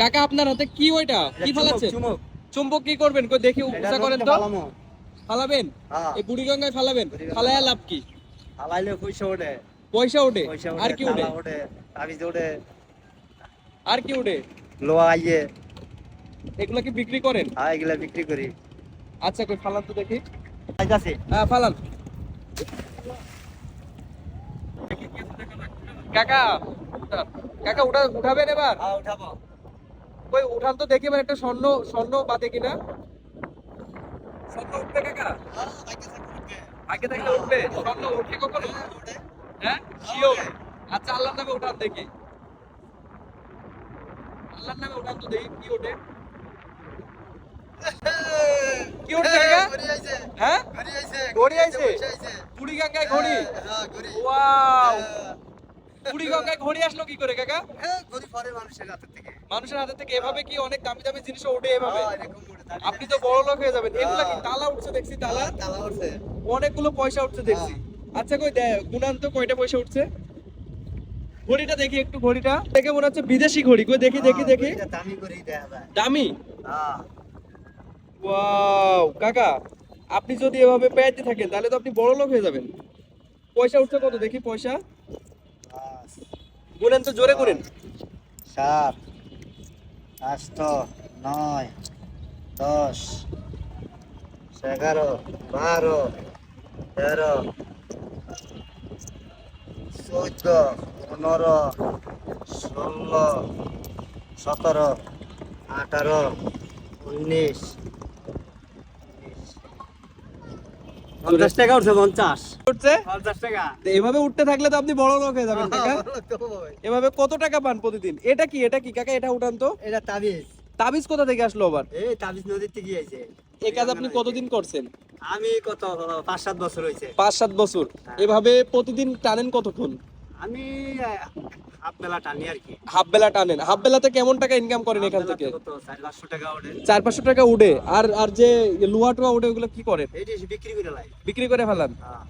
কাকা আপনার হাতে কি ওইটা? কি ফালাচ্ছেন? চুম্বক কি করবেন? কই দেখি উঁচা করেন তো ফালাবেন? হ্যাঁ। এই বুড়িগঙ্গায় ফালাবেন? ফালায়া লাভ কি? হালাইলে পয়সা ওঠে। পয়সা ওঠে? আর কি ওঠে? তাবিজ ওঠে। আর কি ওঠে? লোহা আইয়ে। এগুলো কি বিক্রি করেন? হ্যাঁ এগুলা বিক্রি করি। আচ্ছা কই ফালান তো দেখি। আছে। হ্যাঁ ফালান। কাকা কাকা উঠা উঠাবেন এবার? হ্যাঁ উঠাবো। কই উঠান তো দেখি এবার একটা স্বর্ণ স্বর্ণ বাদে কিনা। স্বর্ণ উঠবে কাকা? আগে থাকলে উঠবে। স্বর্ণ উঠে কখনো? হ্যাঁ? শিওর আচ্ছা আল্লাহর নামে উঠান দেখি। আল্লাহর নামে উঠান তো দেখি কি ওঠে। কি উঠছে হ্যাঁ ঘড়ি আইছে। বুড়ি গঙ্গায় ঘড়ি ওয়াও বুড়ি গঙ্গায় ঘড়ি আসলো কি করে কাকা? মানুষের হাতে থেকে। এভাবে কি অনেক দামি দামি জিনিস ওঠে এভাবে? আপনি তো বড় লোক হয়ে যাবেন। এগুলা কি তালা উঠছে দেখছি তালা? অনেকগুলো পয়সা উঠছে দেখছি। আচ্ছা কই তো কয়টা পয়সা উঠছে? ঘড়িটা দেখি একটু ঘড়িটা। দেখে মনে হচ্ছে বিদেশি ঘড়ি। কই দেখি দেখি দেখি। দামি দেয়া দামি? হ্যাঁ। ওয়াও কাকা আপনি যদি এভাবে পেয়াতে থাকেন তাহলে তো আপনি বড় লোক হয়ে যাবেন। পয়সা উঠছে কত? দেখি পয়সা। গুনেন তো জোরে করেন। সাত, আষ্ট, নয়, দশ, এগারো, বারো, তেরো, চৌদ্দ, পনেরো, ষোলো, সতেরো, আঠারো, উনিশ পঞ্চাশ টাকা উঠছে পঞ্চাশ। উঠছে? পঞ্চাশ টাকা। এভাবে উঠতে থাকলে তো আপনি বড় লোক হয়ে যাবেন কাকা। এভাবে কত টাকা পান প্রতিদিন? এটা কি? এটা কি? কাকা এটা উঠান তো। এটা তাবিজ। তাবিজ কোথা থেকে আসলো আবার? এই তাবিজ নদীর থেকে আইছে এই কাজ আপনি কতদিন করছেন? আমি কত পাঁচ সাত বছর হয়েছে। পাঁচ সাত বছর। এভাবে প্রতিদিন টানেন কতক্ষণ? আমি হাফ বেলা টানি আর কি। হাফ বেলা টানেন। হাফ বেলাতে কেমন টাকা ইনকাম করেন এখান থেকে? চার পাঁচশো টাকা উঠে। আর আর যে লোহা টোয়া উঠে ওগুলো কি করেন বিক্রি করে বিক্রি করে ফেলান? হ্যাঁ।